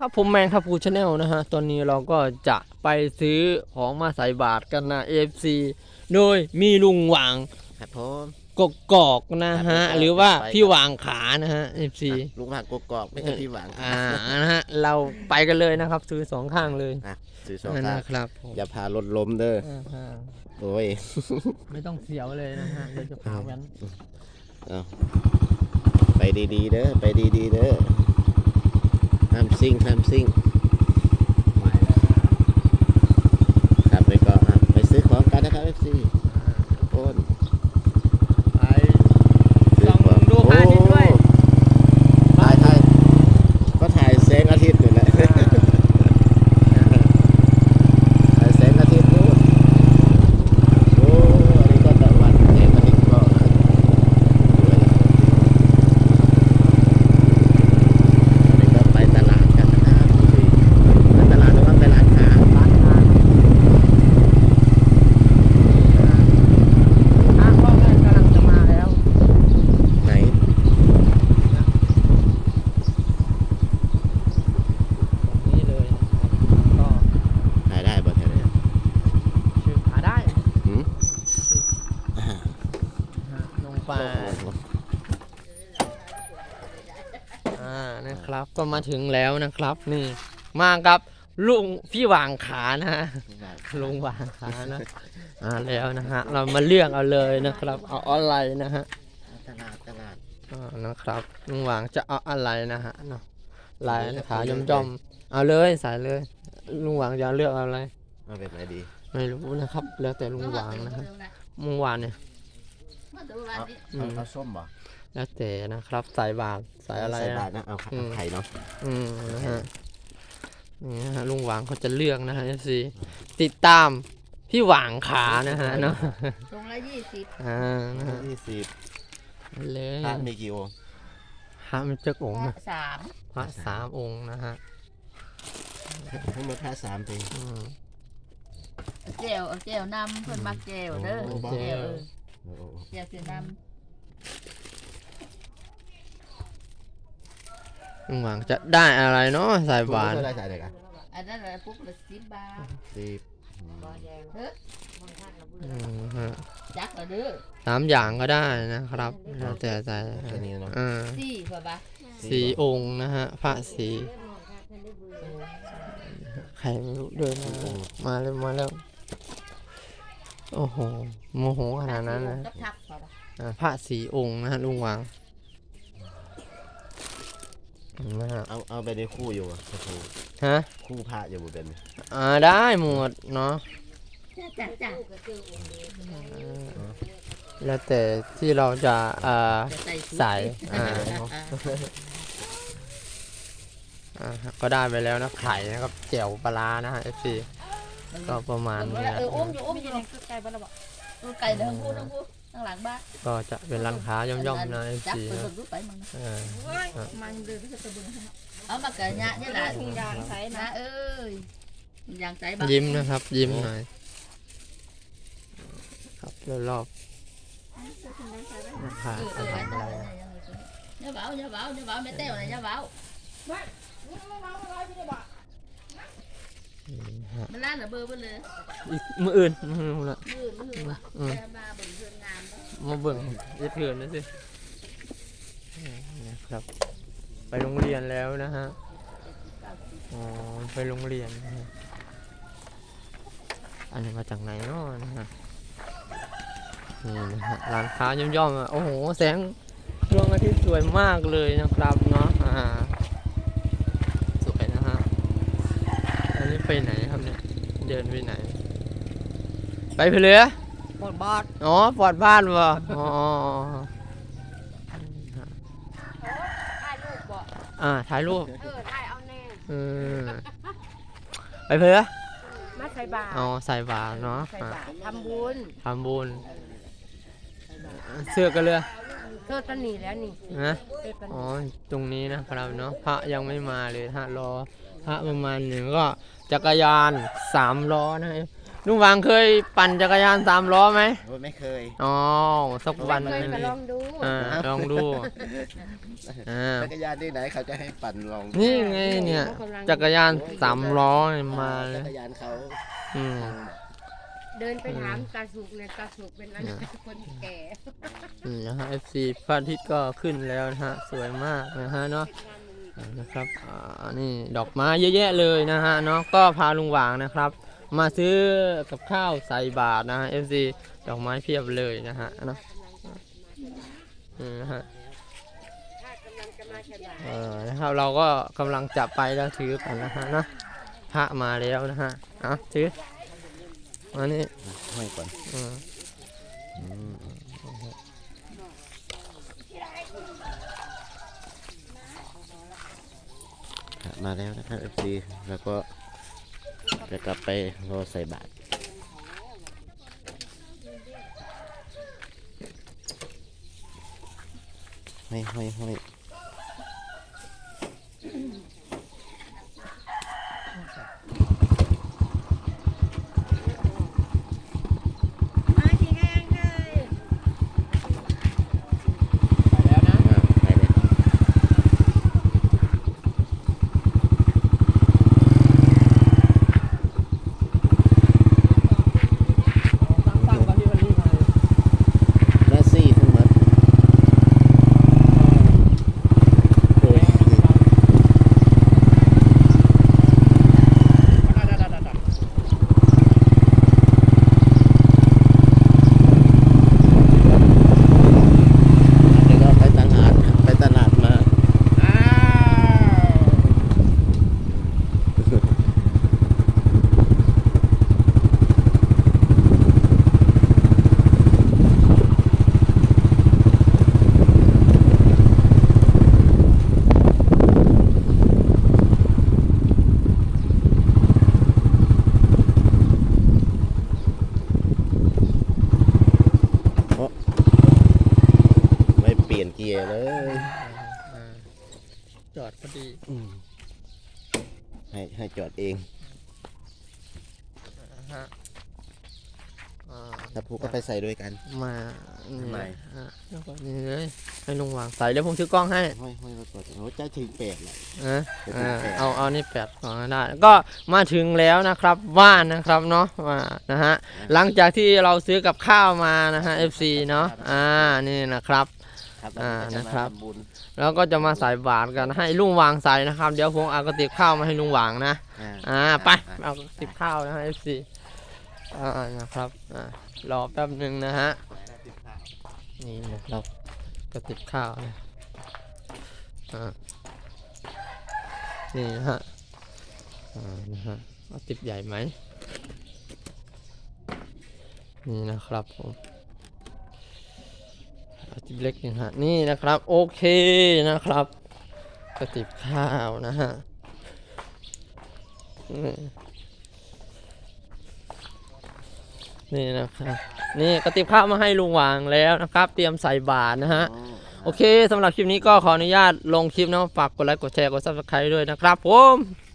ครับผมแมงครับพูชาแนลนะฮะ ตอนนี้เราก็จะไปซื้อของมาใส่บาทกันนะ AFC โดยมีลุงหวางครับผม กกกอกนะฮะครับหรือว่าไปพี่หวางขานะฮะ AFC ลุงหางกกอกไม่ใช่พี่หวังอ่านะฮะเราไปกันเลยนะครับ ซื้อสองข้างเลยอะซื้อสองนะข้างครับผมอย่าพารถล้มเด้ออ่าฮะโอ้ยไม่ต้องเสียวเลยนะฮะเดี๋ยวจะพาแว้นเอาไปดีๆเด้อไปดีๆเด้อ ห้ามซิ่งห้ามซิ่ง ไปแล้วนะ ครับไปก่อนอะไปซื้อของกันนะครับเอฟซี อ่า ทุกคน ไป ส่องดูพระอาทิตย์ด้วย โอ้ถ่ายถ่ายก็ถ่ายแสงอาทิตย์อยู่แหละ ถ่ายแสงอาทิตย์นู่นโอ้อันนี้ก็ตะวันแสงอาทิตย์ก็สวยนะอันนี้ก็ไปตลาดกันนะครับไปตลาดหรือว่าไปร้านค้า ร้านค้าทางพ่อแม่กำลังจะมาแล้ว ไหน ตรงนี้เลยนะครับ ถ่ายได้บ่แถวนี้ ก็ชื่อหาได้ หืม ฮะลง ไปอ่านะครับ ก็มาถึงแล้วนะครับ นี่ มากับลุงพี่หวางขานะฮะลุงหวางขานะอ่าแล้วนะฮะ เรามาเลือกเอาเลยนะครับ เอาอะไรนะฮะตลาดตลาดอ่านะครับลุงหวางจะเอาอะไรนะฮะเนาะลายขาย่อมย่อมๆเอาเลยใส่เลย ลุงหวางจะเลือกเอาอะไรมาเป็นไรดี ไม่รู้นะครับ แล้วแต่ลุงหวางนะครับลุงหวางเนี่ยเอาอืเอามเอาส้มบ่แล้วแต่นะครับใส่บาทใส่อะไรใส่บาอะทนะ เอาไข่อืม ไข่เนาะอืมนะฮะนี่นะฮะลุงหวางเขาจะเลือกนะฮะเอฟซีติดตามพี่หวางขานะฮะเนาะตรงละยี่สิบอ่านะฮะยี่สิบเลยพระมีกี่องค์พระมันเจ้าองค์นะสามพระสามองค์นะฮะทั้งหมดพระสามปีอืมเจวเอาเจวนำเพิ่นมักเจวเด้อโอ้เจวเออโอ้โหเจวคือนลุงหวางจะได้อะไรเนาะใส่บาทเท่าไรใส่เลยกันำอันนั้นอะไรปุ๊บละสิบบาทสิบเฮ้ยอืมฮะจักละเด้อสามอย่างก็ได้นะครับแล้วแต่ใส่แค่นี้เนาะอ่าสี่กว่าบาทสีองค์นะฮะพระสีใครไม่รู้เดินมาแล้วมาแล้วมาแล้ว โอ้โหโมโหขนาดนั้นนะกับทักกว่าบาทอ่าพระสีองค์นะฮะลุงหวางเห็นไหมฮะเอาเอาไปในคู่อยู่อะโอ้โหฮะคู่พระอยู่บนเป็นอ่าได้หมดเนาะจ้าจ้าจ้าแล้วแต่ที่เราจะอ่า จะใส่ชุดใส่อ่า อ่าอ่าก็ได้ไปแล้วนะไข่นะครับแจ่วปลาร้านะฮะ FC ก็ประมาณนี้นะเอออุ้มอยู่อุ้มอยู่ไก่บ้านเราบอกตัวไก่เดินพูดทั้งพูดข้างหลังบ้านก็จะเป็นร้านค้าย่อมๆนะจับ FC ไปนะเบิ่งรูปไปมึงเออมันเดินก็จะเบิ่งเอามาเกิดเนี่ยนี่แหละถุงยางใส่นะเอ้ยถุงยางใส่บ้างยิ้มนะครับ ยิ้มหน่อยครับรอบๆราคาเอออาเออหารไว้อะไร Nhớ bảo, nhớ bảo, nhớ bảo, mẹ teo này, nhớ bảo. มันล้านระเบิดไปเลยอีกมืออื่นมืออื่นละมือมือว่ะอืมแม่มาเบิ่งเพื่อนงานบ่มาเบิ่งยึดเถื่อนนะสินะครับ ไปโรงเรียนแล้วนะฮะอ๋อไปโรงเรียนนะฮะอันนี้มาจากไหนเนาะนะฮะนี่นะฮะร้านค้าย่อมๆอะโอ้โหแสงดวงอาทิตย์สวยมากเลยนะครับเนาะอ่าสวยนะฮะอั นนี้ไปไหนครับเนี่ย เดินไปไหน ไปเพลือปวดบอดอ๋อปลอดบ้านวะอ๋อถ่ายรูปบ่อ่าถ่ายรูปเออถ่ายเอาแน่อืมไปเพื่อมาใส่บาตรอ๋อใส่บาตรเนาะใส่อะบาตรทำบุญทำบุญเสื้อกันเลยเธอตอนนี้แล้วนี่นะเธอตอนอ๋อนี้ตรงนี้นะครับเนาะพระยังไม่มาเลยฮะรอ พระประมาณหนึ่งก็จักรยานสามล้อนะลุงหวางเคยปั่นจักรยานสามล้อไหมโอ้ยไม่เคย อ๋อสักวันหเคยนึงก็ลองดูอ่าลองดูอ่าจักรยานที่ไหนเขาจะให้ปั่นลองนี่ไงเนี่ย จักรยานสามล้อเนี่ยมาเลจัยกรยานเขาอืมเดินไปถามตาสุกเนี่ยตาสุกเป็นอะไรคนแก่นี่นะฮะ FC พระอาทิตย์ก็ขึ้นแล้วนะฮะ สวยมากนะฮะเนาะอ่า นะครับอ่านี่ดอกไม้เยอะแยะเลยนะฮะเนาะก็พาลุงหวางนะครับ มาซื้อกับข้าวใส่บาทนะฮะ FC ดอกไม้เพียบเลยนะฮะเนาะนี่นะฮะถ้ากำลังจะมาฉลาดเออนะครับเราก็กำลังจะไปแล้วถือกันนะฮะนะพระมาแล้วนะฮะเอาถือมานี่ห้อยก่อนอืม อืม มาแล้วนะครับ FC แล้วก็จะกลับไปรอใส่บาตรห้อยห้อยห้อย ไปแล้วนะ อ่าไปเลย ตั้งๆก่อนที่วันนี้มา และซี่ทั้งหมดโอ้ยเดี๋ยวก็ไปตลาดไปตลาดมา อ้าว ไม่เปลี่ยนเกียร์เลย อ่า จอดพอดีอืมให้ให้จอดเองนะฮะอ่าถ้าพูก็ไปใส่ด้วยกัน มานี่ทำไมอะแล้วก็นี่เลยให้ลุงวางใส่แล้วผมถือกล้องให้ห้อยห้อยมาก่อนโอ้ใจถึงแปดเลยนะไปถึงอ่าแปดเอาเอานี่แปดก่อนก็ได้ ก็มาถึงแล้วนะครับว่านนะครับเนาะว่านะฮะหลังจากที่เราซื้อกับข้าวมานะฮะ FC เนาะอ่านี่นะครับ ครับอ่าแล้วก็จนะครับมาทำบุญ แล้วก็จะมาใส่บาตรกันให้ลุงวางใส่นะครับ เดี๋ยวผมเอากระติบข้าวมาให้ลุงวางนะ อ่าอ่าไปเอากระติบข้าวนะฮะ FC อ่านะครับอ่ารอแป๊บหนึ่งนะฮะนี่นะครับกระติบข้าวนะอ่านี่นะฮะอ่านะฮะกระติบใหญ่ไหมนี่นะครับผมกระ ติบเล็กนี่ฮะนี่นะครับโอเคนะครับกระติบข้าวนะฮะนี่นะครับนี่กระติบข้าวมาให้ลุงหวางแล้วนะครับ เตรียมใส่บาตรนะฮะโอเคสำหรับคลิปนี้ก็ขออนุญาตลงคลิปนะฝากกดไลค์กดแชร์กดซับสไครต์ด้วยนะครับผม